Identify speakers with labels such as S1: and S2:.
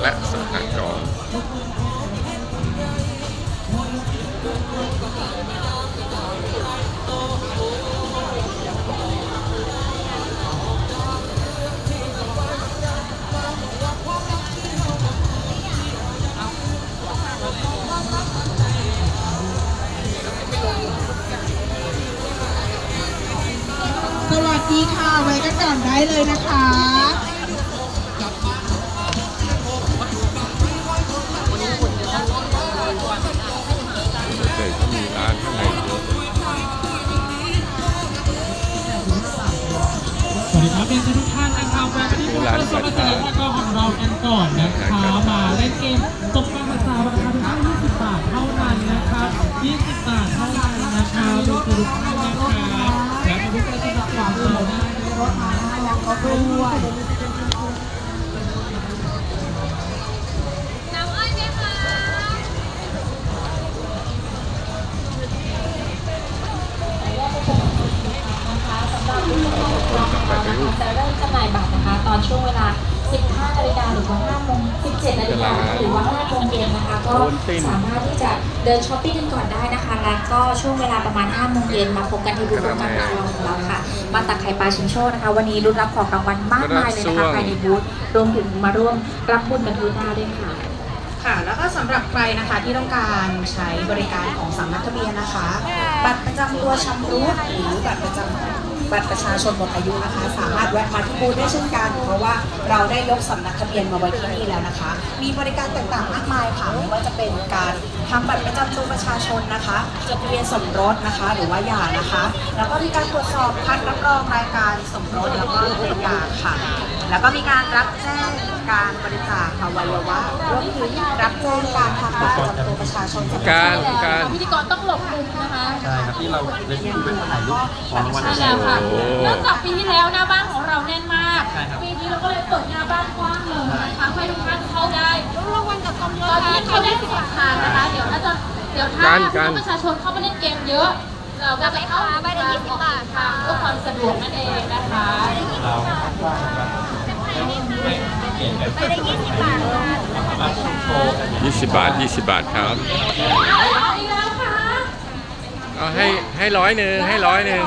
S1: และสหกรณ์
S2: สวัสดีค่ะไว้กันก่อนได้เลยนะคะ
S3: วัสดีครับเรียนทุกท่านนะครับแวะไปที่บูธเพื่อสมัครเจริญแล้วก็ของเรากันก่อนนะคะมาเล่นเกมตกปลาภาษาราคาเพียงแค่20 บาทเท่านั้นนะครับ20 บาทเท่านั้นนะครับดูทุกท่านนะครับและมาดูการสมัครของเราได้ในรถมาแล้วก็ด้วย
S4: ว่า5โมง17นาฬิกาหรือว่า5โมงเย็นนะคะ ก็สามารถที่จะเดินช้อปปิ้งกันก่อนได้นะคะแล้วก็ช่วงเวลาประมาณ5โมงเย็นมาพบกันที่บูธการประลองของเราค่ะ มาตักไข่ปลาชิงโชคนะคะ วันนี้รุ่นรับของรางวัลมากมายเลยนะคะภายในบูธรวมถึงมาร่วมรับบุญกันทุกหน้าด้วยค่ะ
S5: ค่ะแล้วก็สำหรับใครนะคะที่ต้องการใช้บริการของสำนักทะเบียนนะคะ บัตรประจำตัวชำรุดหรือบัตรประจำ บัตรประชาชนหมดอายุนะคะ สามารถแวะมาที่บูธได้เช่นกัน เพราะว่าเราได้ยกสำนักทะเบียนมาไว้ที่นี่แล้วนะคะ มีบริการต่างๆมากมายค่ะไม่ว่าจะเป็นการทำบัตรประจำตัวประชาชนนะคะจดทะเบียนสมรสนะคะ หรือว่าหย่านะคะ แล้วก็มีการตรวจสอบคัดรับรองรายการสมรสแล้วก็หย่าค่ะ แล้วก็มีการรับแจ้ง การบริจาคอวัยวะรวมถึงรับแจ้งการทำบัตรประจำตัวประชาชน
S1: การการ
S4: พิธีกรต้องหลบมุมนะคะ
S6: ใช่ครับที่เราเล่นเป็นถ่ายรูปของรางวัล
S4: ใช่แล้วค่ะ
S1: โอ้
S4: เนื่องจากปีที่แล้วหน้าบ้านของเราแน่นมาก
S6: ใช่ครับ
S4: ปีนี้เราก็เลยเปิดหน้าบ้านกว้างเลยนะคะให้ทุกท่านเข้าได้รางวัลกับกองตอนนี้เข้าได้สิบอาคารนะคะเดี๋ยวถ้าจะเดี๋ยวถ้า
S1: การการ
S4: ผู้ประชาชนเข้ามาเล่นเกมเยอะเราก็จะเข้าไปได้ยี่สิบบาทค่ะเพื่อความสะดวกนั่นเองนะคะ
S6: เราว่ากัน ไม่เปลี่ยนกันไปได้ยี่สิบบาทสามารถโชว์กัน
S1: 20บาท20บาทครับ
S4: เอาอีกแล้วค่ะ
S1: เอาให้ให้ร้อยหนึ่งให้ร้อยหนึ่ง